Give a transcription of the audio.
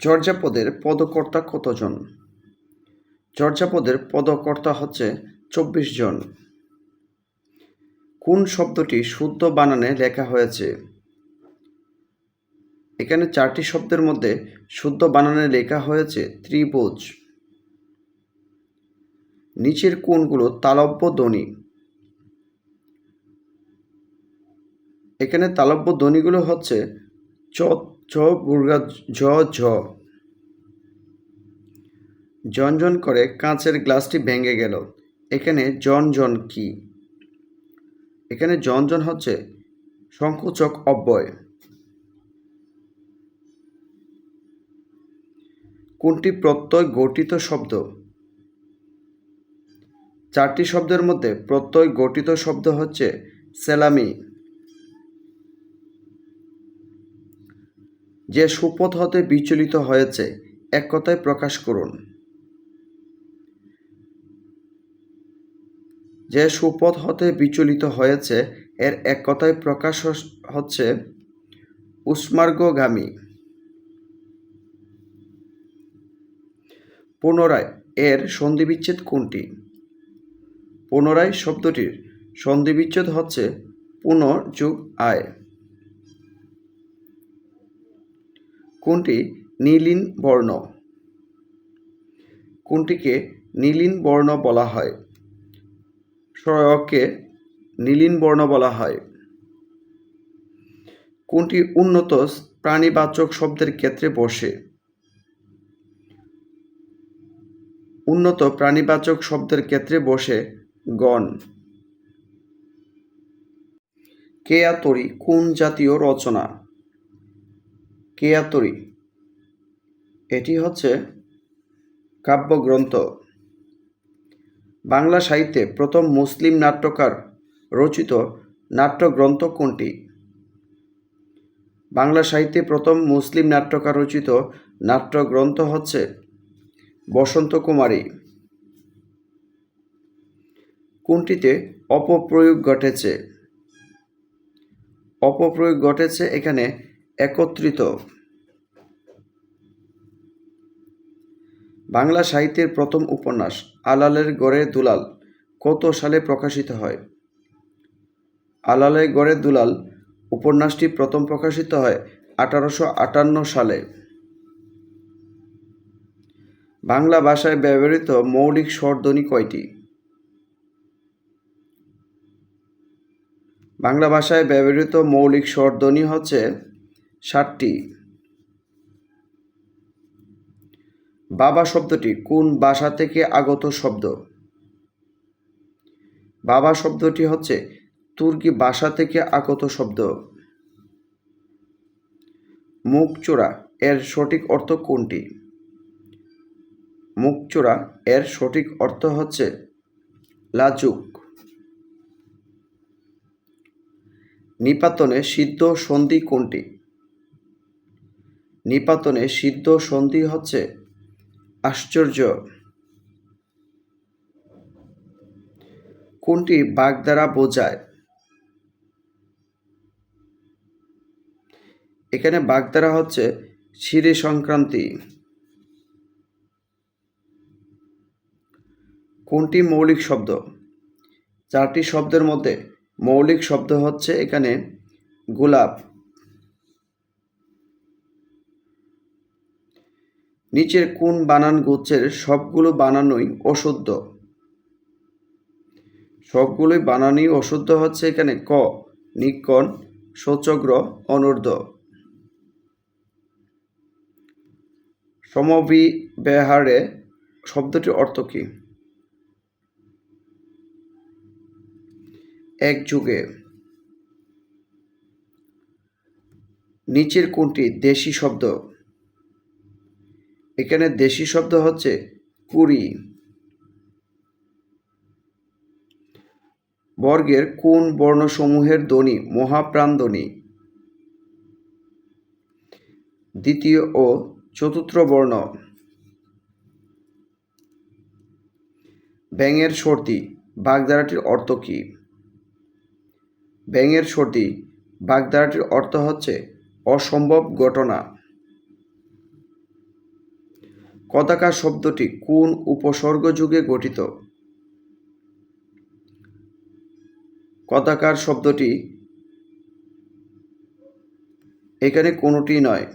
চর্যাপদের পদকর্তা কতজন? চর্যাপদের পদকর্তা হচ্ছে চব্বিশ জন। কোন শব্দটি শুদ্ধ বানানে লেখা হয়েছে? এখানে চারটি শব্দের মধ্যে শুদ্ধ বানানে লেখা হয়েছে ত্রিভুজ। নিচের কোনগুলো তালব্য ধ্বনি এখানে তালব্য ধ্বনিগুলো হচ্ছে চ ছ গুর্গা ঝ ঝ। ঝনঝন করে কাঁচের গ্লাসটি ভেঙে গেল। এখানে জন জন কি? এখানে জন হচ্ছে সংকোচক অব্যয়। কোনটি প্রত্যয় গঠিত শব্দ? চারটি শব্দের মধ্যে প্রত্যয় গঠিত শব্দ হচ্ছে সেলামি। যে সুপথ হতে বিচলিত হয়েছে, এক কথায় প্রকাশ করুন। যে সুপথ হতে বিচলিত হয়েছে, এর এক কথায় প্রকাশ হচ্ছে উষ্মার্গগামী পুনরায় এর সন্ধিবিচ্ছেদ কোনটি? পুনরায় শব্দটির সন্ধিবিচ্ছেদ হচ্ছে পুনর্যুগ আয়। কোনটি নীলিন বর্ণ? কোনটিকে নীলিন বর্ণ বলা হয়? সরয়কে নীলিন বর্ণ বলা হয়। কোনটি উন্নত প্রাণীবাচক শব্দের ক্ষেত্রে বসে? উন্নত প্রাণীবাচক শব্দের ক্ষেত্রে বসে গণ। কেয়াতরি কোন জাতীয় রচনা? কেয়াতরি। এটি হচ্ছে কাব্যগ্রন্থ। বাংলা সাহিত্যে প্রথম মুসলিম নাট্যকার রচিত নাট্যগ্রন্থ কোনটি? বাংলা সাহিত্যে প্রথম মুসলিম নাট্যকার রচিত নাট্যগ্রন্থ হচ্ছে বসন্ত কুমারী। কোনটিতে অপপ্রয়োগ ঘটেছে? অপপ্রয়োগ ঘটেছে এখানে একত্রিত। বাংলা সাহিত্যের প্রথম উপন্যাস, আলালের গড়ে দুলাল, কত সালে প্রকাশিত হয়? আলালের গড়ে দুলাল, উপন্যাসটি প্রথম প্রকাশিত হয় আঠারোশো আটান্ন সালে। বাংলা ভাষায় ব্যবহৃত মৌলিক স্বরধ্বনি কয়টি? বাংলা ভাষায় ব্যবহৃত মৌলিক স্বরধ্বনি হচ্ছে ষাটটি বাবা শব্দটি কোন ভাষা থেকে আগত শব্দ? বাবা শব্দটি হচ্ছে তুর্কি ভাষা থেকে আগত শব্দ। মুখচোরা এর সঠিক অর্থ কোনটি? মুখচোরা এর সঠিক অর্থ হচ্ছে লাজুক। নিপাতনে সিদ্ধ সন্ধি কোনটি? নিপাতনে সিদ্ধ সন্ধি হচ্ছে। আশ্চর্য। কোনটি বাগ দ্বারা বোঝায়? এখানে বাগধারা হচ্ছে শিরে সংক্রান্তি। কোনটি মৌলিক শব্দ? চারটি শব্দের মধ্যে মৌলিক শব্দ হচ্ছে এখানে গোলাপ। নিচের কোন বানান গোছের সবগুলো বানানোই অশুদ্ধ? সবগুলোই বানানই অশুদ্ধ হচ্ছে এখানে ক নিকন সচগ্র, অনূর্ধ্ব। সমবিব্যাহারে শব্দটির অর্থ কী? এক যুগে নিচের কোনটি দেশি শব্দ? এখানে দেশি শব্দ হচ্ছে কুড়ি। বর্গের কোন বর্ণসমূহের ধ্বনি মহাপ্রাণ ধ্বনি? দ্বিতীয় ও চতুর্থ বর্ণ। ব্যাঙের সর্দি বাগধারাটির অর্থ কী? ব্যাঙের সর্দি বাগধারাটির অর্থ হচ্ছে অসম্ভব ঘটনা। কদাকার শব্দটি কোন উপসর্গ যুগে গঠিত? কদাকার শব্দটি এখানে কোনোটি নয়।